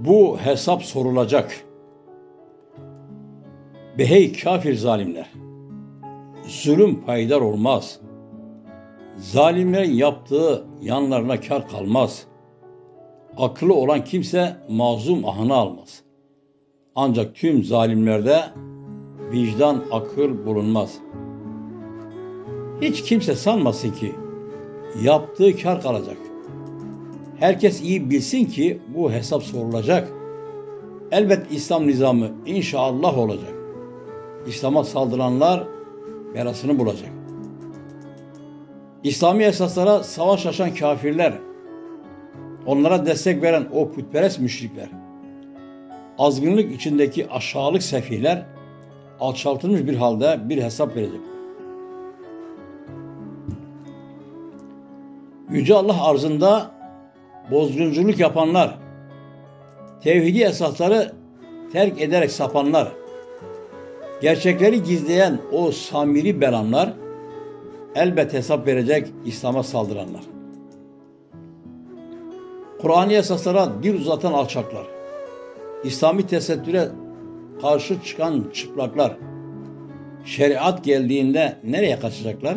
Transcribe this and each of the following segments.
Bu hesap sorulacak. Behey kafir zalimler. Zulüm paydar olmaz. Zalimlerin yaptığı yanlarına kar kalmaz. Akıllı olan kimse mazlum ahını almaz. Ancak tüm zalimlerde vicdan, akıl bulunmaz. Hiç kimse sanmasın ki yaptığı kar kalacak. Herkes iyi bilsin ki bu hesap sorulacak. Elbet İslam nizamı inşallah olacak. İslam'a saldıranlar belasını bulacak. İslami esaslara savaş açan kafirler, onlara destek veren o putperest müşrikler, azgınlık içindeki aşağılık sefihler alçaltılmış bir halde bir hesap verecek. Yüce Allah arzında bozgunculuk yapanlar, tevhidi esasları terk ederek sapanlar, gerçekleri gizleyen o samiri belanlar elbet hesap verecek İslam'a saldıranlar. Kur'an'ı esaslara dil uzatan alçaklar, İslami tesettüre karşı çıkan çıplaklar, şeriat geldiğinde nereye kaçacaklar?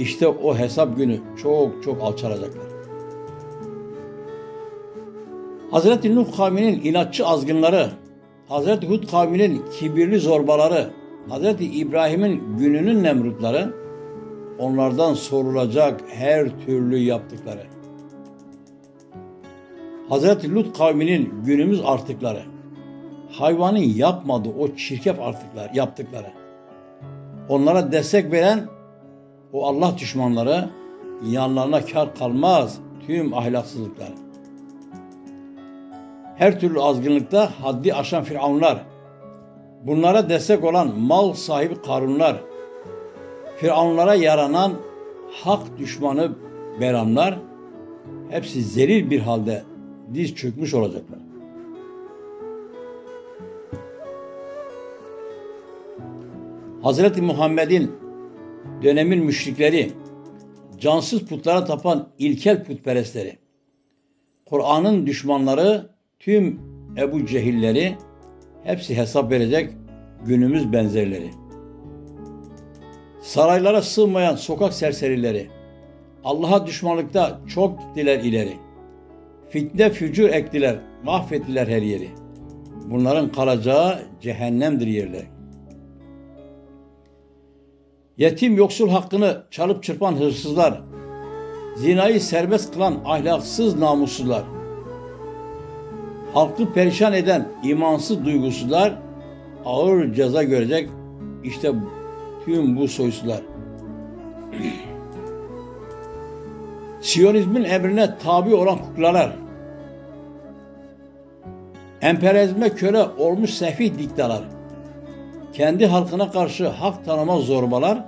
İşte o hesap günü çok çok alçalacaklar. Hazreti Nuh kavminin inatçı azgınları, Hazreti Hud kavminin kibirli zorbaları, Hazreti İbrahim'in gününün nemrutları, onlardan sorulacak her türlü yaptıkları. Hazreti Lut kavminin günümüz artıkları, hayvanın yapmadığı o çirkef artıklar, yaptıkları. Onlara destek veren o Allah düşmanları yanlarına kar kalmaz tüm ahlaksızlıklar. Her türlü azgınlıkta haddi aşan firavunlar, bunlara destek olan mal sahibi karunlar, firavunlara yaranan hak düşmanı beranlar, hepsi zelil bir halde diz çökmüş olacaklar. Hazreti Muhammed'in dönemin müşrikleri, cansız putlara tapan ilkel putperestleri, Kur'an'ın düşmanları, tüm Ebu Cehilleri hepsi hesap verecek günümüz benzerleri. Saraylara sığmayan sokak serserileri, Allah'a düşmanlıkta çok gittiler ileri. Fitne fücur ektiler, mahvettiler her yeri. Bunların kalacağı cehennemdir yerleri. Yetim yoksul hakkını çalıp çırpan hırsızlar, zinayı serbest kılan ahlaksız namussuzlar, halkı perişan eden imansız duygusuzlar ağır ceza görecek işte tüm bu soysuzlar. Siyonizmin emrine tabi olan kuklalar, emperyalizme köle olmuş sefih diktalar, kendi halkına karşı hak tanımaz zorbalar,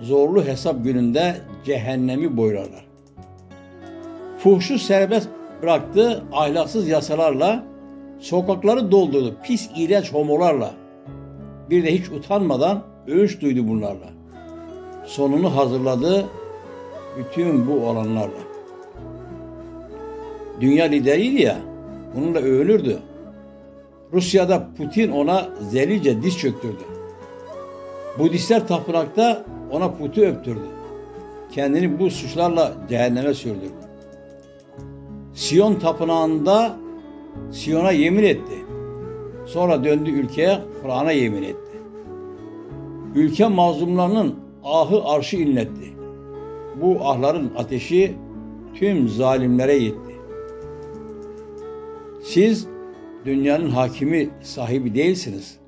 zorlu hesap gününde cehennemi boylarlar. Fuhşu serbest bıraktı ahlaksız yasalarla, sokakları doldurdu pis iğrenç homolarla. Bir de hiç utanmadan övünç duydu bunlarla. Sonunu hazırladı bütün bu olanlarla. Dünya lideriydi ya, bununla övünürdü. Rusya'da Putin ona zelilce diz çöktürdü. Budistler tapınakta ona putu öptürdü. Kendini bu suçlarla cehenneme sürdürdü. Siyon tapınağında Siyon'a yemin etti. Sonra döndü ülkeye Kur'an'a yemin etti. Ülke mazlumlarının ahı arşı inletti. Bu ahların ateşi tüm zalimlere yetti. Siz dünyanın hakimi sahibi değilsiniz.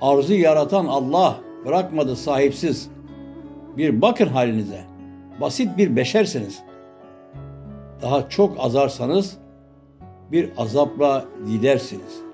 Arzı yaratan Allah bırakmadı sahipsiz. Bir bakın halinize. Basit bir beşersiniz. Daha çok azarsanız bir azapla gidersiniz.''